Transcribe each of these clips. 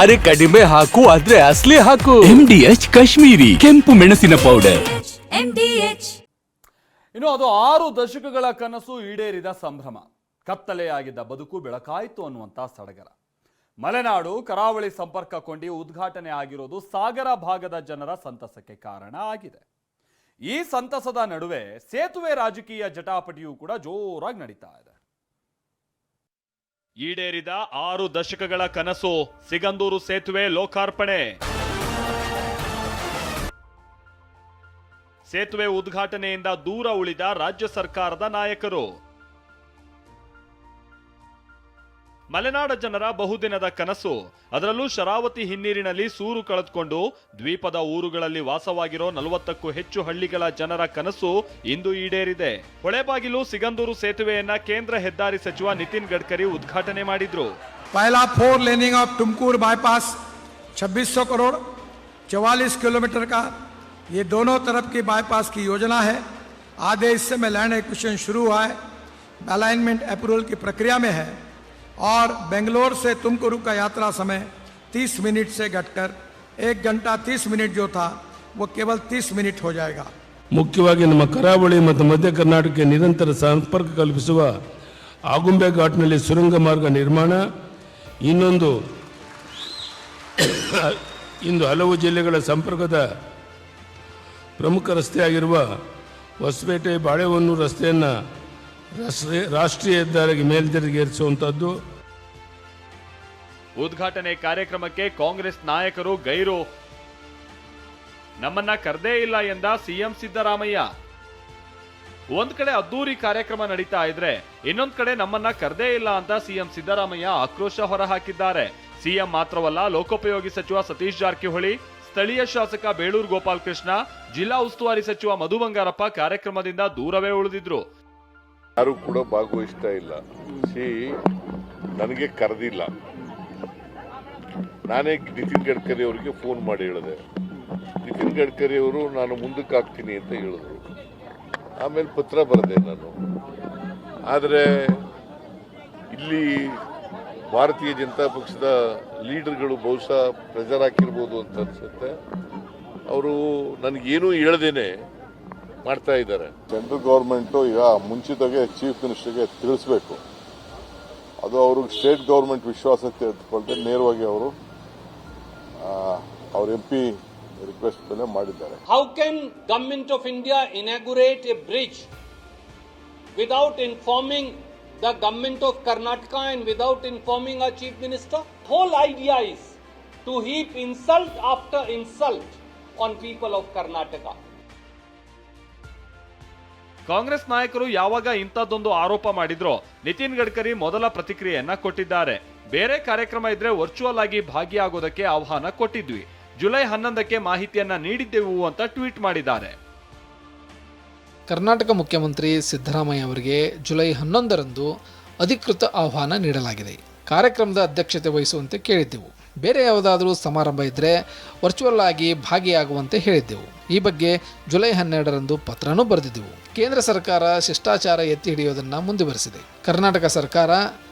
ಅರೆ ಕಡಿಮೆ ಹಾಕು ಆದ್ರೆ ಅಸ್ಲಿ ಹಾಕು. ಎಂ ಡಿ ಎಚ್ ಕಾಶ್ಮೀರಿ ಕೆಂಪು ಮೆಣಸಿನ ಪೌಡರ್ ಇನ್ನು ಅದು ಆರು ದಶಕಗಳ ಕನಸು ಈಡೇರಿದ ಸಂಭ್ರಮ. ಕತ್ತಲೆಯಾಗಿದ್ದ ಬದುಕು ಬೆಳಕಾಯಿತು ಅನ್ನುವಂಥ ಸಡಗರ. ಮಲೆನಾಡು ಕರಾವಳಿ ಸಂಪರ್ಕ ಕೊಂಡಿ ಉದ್ಘಾಟನೆ ಆಗಿರೋದು ಸಾಗರ ಭಾಗದ ಜನರ ಸಂತಸಕ್ಕೆ ಕಾರಣ ಆಗಿದೆ. ಈ ಸಂತಸದ ನಡುವೆ ಸೇತುವೆ ರಾಜಕೀಯ ಜಟಾಪಟಿಯೂ ಕೂಡ ಜೋರಾಗಿ ನಡೀತಾ ಇದೆ. ಈಡೇರಿದ ಆರು ದಶಕಗಳ ಕನಸು ಸಿಗಂದೂರು ಸೇತುವೆ ಲೋಕಾರ್ಪಣೆ. ಸೇತುವೆ ಉದ್ಘಾಟನೆಯಿಂದ ದೂರ ಉಳಿದ ರಾಜ್ಯ ಸರ್ಕಾರದ ನಾಯಕರು. ಮಲೆನಾಡ ಜನರ ಬಹುದಿನದ ಕನಸು ಅದರಲ್ಲೂ ಶರಾವತಿ ಹಿನ್ನೀರಿನಲ್ಲಿ ಸೂರು ಕಳೆದುಕೊಂಡು ದ್ವೀಪದ ಊರುಗಳಲ್ಲಿ ವಾಸವಾಗಿರೋ ನಲವತ್ತಕ್ಕೂ ಹೆಚ್ಚು ಹಳ್ಳಿಗಳ ಜನರ ಕನಸು ಇಂದು ಈಡೇರಿದೆ ಹೊಳೆಬಾಗಿಲು ಸಿಗಂದೂರು ಸೇತುವೆಯನ್ನ ಕೇಂದ್ರ ಹೆದ್ದಾರಿ ಸಚಿವ ನಿತಿನ್ ಗಡ್ಕರಿ ಉದ್ಘಾಟನೆ ಮಾಡಿದ್ರು पहला four laning of Tumkur bypass 2600 crore 44 kilometre का ये दोनों तरफ की बाईपास की योजना है आधे हिस्से में लैंड एक्विजिशन शुरू हुआ है अलाइनमेंट अप्रूवल की प्रक्रिया में है और बेंगलोर से तुमकुरु का यात्रा समय 30 मिनट से घटकर एक घंटा 30 मिनट जो था वो केवल 30 मिनट हो जाएगा ಮುಖ್ಯವಾಗಿ ನಮ್ಮ ಕರಾವಳಿ ಮತ್ತು ಮಧ್ಯ ಕರ್ನಾಟಕಕ್ಕೆ ನಿರಂತರ ಸಂಪರ್ಕ ಕಲ್ಪಿಸುವ ಆಗುಂಬೆ ಘಾಟ್ನಲ್ಲಿ ಸುರಂಗ ಮಾರ್ಗ ನಿರ್ಮಾಣ ಇನ್ನೊಂದು ಇಂದು ಹಲವು ಜಿಲ್ಲೆಗಳ ಸಂಪರ್ಕದ ಪ್ರಮುಖ ರಸ್ತೆಯಾಗಿರುವ ಹೊಸಪೇಟೆ ಬಾಳೆಹೊನ್ನೂರು ರಸ್ತೆಯನ್ನು ರಾಷ್ಟ್ರೀಯ ರಾಷ್ಟ್ರೀಯ ಹೆದ್ದಾರಿಗೆ ಮೇಲ್ದರ್ಜೆಗೇರಿಸುವಂಥದ್ದು ಉದ್ಘಾಟನೆ ಕಾರ್ಯಕ್ರಮಕ್ಕೆ ಕಾಂಗ್ರೆಸ್ ನಾಯಕರು ಗೈರು. ನಮ್ಮನ್ನ ಕರ್ದೇ ಇಲ್ಲ ಎಂದ ಸಿಎಂ ಸಿದ್ದರಾಮಯ್ಯ. ಒಂದ್ ಕಡೆ ಅದ್ದೂರಿ ಕಾರ್ಯಕ್ರಮ ನಡೀತಾ ಇದ್ರೆ, ಇನ್ನೊಂದ್ ಕಡೆ ನಮ್ಮನ್ನ ಕರ್ದೇ ಇಲ್ಲ ಅಂತ ಸಿಎಂ ಸಿದ್ದರಾಮಯ್ಯ ಆಕ್ರೋಶ ಹೊರಹಾಕಿದ್ದಾರೆ. ಸಿಎಂ ಮಾತ್ರವಲ್ಲ, ಲೋಕೋಪಯೋಗಿ ಸಚಿವ ಸತೀಶ್ ಜಾರಕಿಹೊಳಿ, ಸ್ಥಳೀಯ ಶಾಸಕ ಬೇಳೂರು ಗೋಪಾಲಕೃಷ್ಣ, ಜಿಲ್ಲಾ ಉಸ್ತುವಾರಿ ಸಚಿವ ಮಧು ಬಂಗಾರಪ್ಪ ಕಾರ್ಯಕ್ರಮದಿಂದ ದೂರವೇ ಉಳಿದಿದ್ರು. ಯಾರು ಕೂಡ ಭಾಗವಹಿಸ್ತಾ ಇಲ್ಲ. ಸಿ, ನನಗೆ ಕರೆದಿಲ್ಲ. ನಾನೇ ನಿತಿನ್ ಗಡ್ಕರಿ ಅವರಿಗೆ ಫೋನ್ ಮಾಡಿ ಹೇಳಿದೆ. ನಿತಿನ್ ಗಡ್ಕರಿ ಅವರು, ನಾನು ಮುಂದಕ್ಕೆ ಹಾಕ್ತೀನಿ ಅಂತ ಹೇಳಿದ್ರು. ಆಮೇಲೆ ಪತ್ರ ಬರೆದೆ ನಾನು. ಆದರೆ, ಇಲ್ಲಿ ಭಾರತೀಯ ಜನತಾ ಪಕ್ಷದ ಲೀಡರ್ಗಳು ಬಹುಶಃ ಪ್ರೆಜರ್ ಹಾಕಿರ್ಬೋದು ಅಂತ ಅನ್ಸುತ್ತೆ. ಅವರು ನನಗೇನೂ ಹೇಳ್ದೇನೆ ಮಾಡ್ತಾ ಇದ್ದಾರೆ. ಸೆಂಟ್ರಲ್ ಗೌರ್ಮೆಂಟ್ ಈಗ ಮುಂಚಿತವಾಗಿ ಚೀಫ್ ಮಿನಿಸ್ಟರ್ಗೆ ತಿಳಿಸಬೇಕು. ಅದು ಅವ್ರಿಗೆ ಸ್ಟೇಟ್ ಗೌರ್ಮೆಂಟ್ ವಿಶ್ವಾಸ ತೆಗೆದುಕೊಳ್ಳದೆ ನೇರವಾಗಿ ಅವರು ಅವ್ರ ಎಂ ರಿಕ್ವೆಸ್ಟ್ ಮೇಲೆ ಮಾಡಿದ್ದಾರೆ. How can government of India inaugurate a bridge without informing the government of Karnataka and without informing a chief minister whole idea is to heap insult after insult on people of Karnataka Congress ನಾಯಕರು ಯಾವಾಗ ಇಂಥದ್ದೊಂದು ಆರೋಪ ಮಾಡಿದ್ರೋ ನಿತಿನ್ ಗಡ್ಕರಿ ಮೊದಲ ಪ್ರತಿಕ್ರಿಯೆಯನ್ನ ಕೊಟ್ಟಿದ್ದಾರೆ. ಬೇರೆ ಕಾರ್ಯಕ್ರಮ ಇದ್ರೆ virtual ಆಗಿ ಭಾಗಿಯಾಗೋದಕ್ಕೆ ಆಹ್ವಾನ ಕೊಟ್ಟಿದ್ವಿ. ಜುಲೈ ಹನ್ನೊಂದಕ್ಕೆ ಮಾಹಿತಿಯನ್ನ ನೀಡಿದ್ದೆವು ಅಂತ ಟ್ವೀಟ್ ಮಾಡಿದ್ದಾರೆ. ಕರ್ನಾಟಕ ಮುಖ್ಯಮಂತ್ರಿ ಸಿದ್ದರಾಮಯ್ಯ ಅವರಿಗೆ ಜುಲೈ ಹನ್ನೊಂದರಂದು ಅಧಿಕೃತ ಆಹ್ವಾನ ನೀಡಲಾಗಿದೆ. ಕಾರ್ಯಕ್ರಮದ ಅಧ್ಯಕ್ಷತೆ ವಹಿಸುವಂತೆ ಕೇಳಿದ್ದೆವು. ಬೇರೆ ಯಾವುದಾದರೂ ಸಮಾರಂಭ ಇದ್ದರೆ ವರ್ಚುವಲ್ ಆಗಿ ಭಾಗಿಯಾಗುವಂತೆ ಹೇಳಿದ್ದೆವು. ಈ ಬಗ್ಗೆ ಜುಲೈ ಹನ್ನೆರಡರಂದು ಪತ್ರನೂ ಬರೆದಿದ್ದೆವು. ಕೇಂದ್ರ ಸರ್ಕಾರ ಶಿಷ್ಟಾಚಾರ ಎತ್ತಿ ಹಿಡಿಯೋದನ್ನು ಮುಂದುವರೆಸಿದೆ. ಕರ್ನಾಟಕ ಸರ್ಕಾರ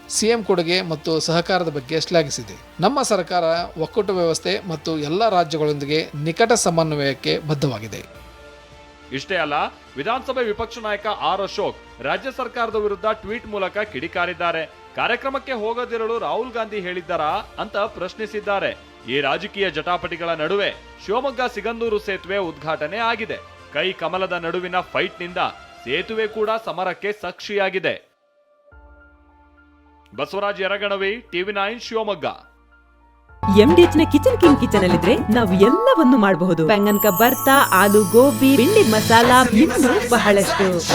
ಸಿಎಂ ಕೊಡುಗೆ ಮತ್ತು ಸಹಕಾರದ ಬಗ್ಗೆ ಶ್ಲಾಘಿಸಿದೆ. ನಮ್ಮ ಸರ್ಕಾರ ಒಕ್ಕೂಟ ವ್ಯವಸ್ಥೆ ಮತ್ತು ಎಲ್ಲ ರಾಜ್ಯಗಳೊಂದಿಗೆ ನಿಕಟ ಸಮನ್ವಯಕ್ಕೆ ಬದ್ಧವಾಗಿದೆ. ಇಷ್ಟೇ ಅಲ್ಲ, ವಿಧಾನಸಭೆ ವಿಪಕ್ಷ ನಾಯಕ ಆರ್ ಅಶೋಕ್ ರಾಜ್ಯ ಸರ್ಕಾರದ ವಿರುದ್ಧ ಟ್ವೀಟ್ ಮೂಲಕ ಕಿಡಿಕಾರಿದ್ದಾರೆ. ಕಾರ್ಯಕ್ರಮಕ್ಕೆ ಹೋಗದಿರಲು ರಾಹುಲ್ ಗಾಂಧಿ ಹೇಳಿದ್ದಾರಾ ಅಂತ ಪ್ರಶ್ನಿಸಿದ್ದಾರೆ. ಈ ರಾಜಕೀಯ ಜಟಾಪಟಿಗಳ ನಡುವೆ ಶಿವಮೊಗ್ಗ ಸಿಗಂದೂರು ಸೇತುವೆ ಉದ್ಘಾಟನೆ ಆಗಿದೆ. ಕೈ ಕಮಲದ ನಡುವಿನ ಫೈಟ್ನಿಂದ ಸೇತುವೆ ಕೂಡ ಸಮರಕ್ಕೆ ಸಾಕ್ಷಿಯಾಗಿದೆ. Basavaraj Yaraganavi, TV nine Shivamogga. ಎಂಡಿಎಚ್ನ kitchen king kitchen ಅಲ್ಲಿದ್ರೆ ನಾವು ಎಲ್ಲವನ್ನು ಮಾಡಬಹುದು. ಬೆಂಗನ್ಕ ಬರ್ತಾ ಆಲೂ ಗೋಬಿ ಬಿಂಡಿ ಮಸಾಲಾ ಬಹಳಷ್ಟು.